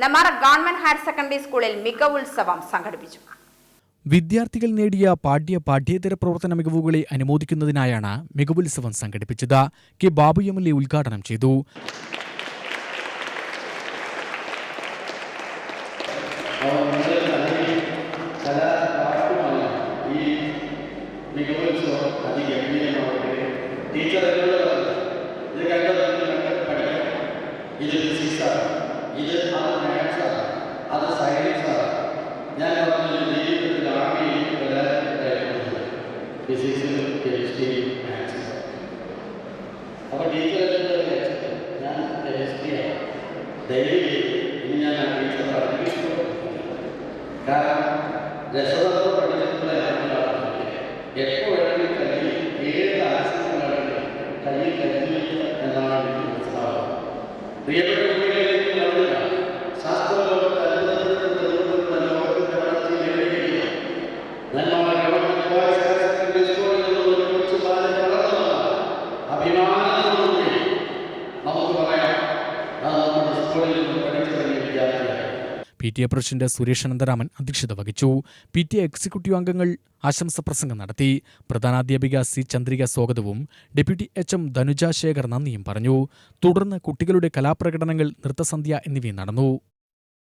നെമാറ government higher secondary സ്കൂളിൽ മികവുത്സവം സംഘടിപ്പിച്ചു. വിദ്യാർത്ഥികൾ നേടിയ പാഠ്യ പാഠ്യേതര പ്രവർത്തന മികവുകളെ അനുമോദിക്കുന്നതിനായാണ് മികവുത്സവം സംഘടിപ്പിച്ചത്. K Babu M L A ഉദ്ഘാടനം ചെയ്തു. ഈ മികവുത്സവം അതിഗംഭീരമാവട്ടെ ടീച്ചർ ഇത് കണ്ടത് പഠിക്കണം. ഇത് ഇത് അത് മാത്സാണ് അത് ഞാൻ പറഞ്ഞു ജീവിതത്തിൽ ആകെ എനിക്ക് പ്രധാനപ്പെട്ടായിരുന്നത് ഫിസിക്സിലും കെമിസ്ട്രിയും മാത്സും അപ്പോൾ ടീച്ചർ ഞാൻ കെമിസ്ട്രിയാണ് ദയവ് ഇനി ഞാൻ ആ ടീച്ചർ പറഞ്ഞു കാരണം രസതത്വം പഠിച്ചിട്ടുള്ള ആളുകളാണ് എപ്പോൾ വേണമെങ്കിലും കയ്യിൽ ഏത് ആശയം വേണമെങ്കിലും കയ്യിൽ കരുതില്ല എന്നാണ് എനിക്ക് മനസ്സിലാവുന്നത് P T A president Suresh Anantharaman അധ്യക്ഷത വഹിച്ചു. പി ടി എ എക്സിക്യൂട്ടീവ് അംഗങ്ങൾ ആശംസ പ്രസംഗം നടത്തി. പ്രധാനാധ്യാപിക സി ചന്ദ്രിക സ്വാഗതവും deputy H M Dhanuja Shekhar നന്ദിയും പറഞ്ഞു. തുടർന്ന് കുട്ടികളുടെ കലാപ്രകടനങ്ങൾ നൃത്തസന്ധ്യ എന്നിവയും നടന്നു.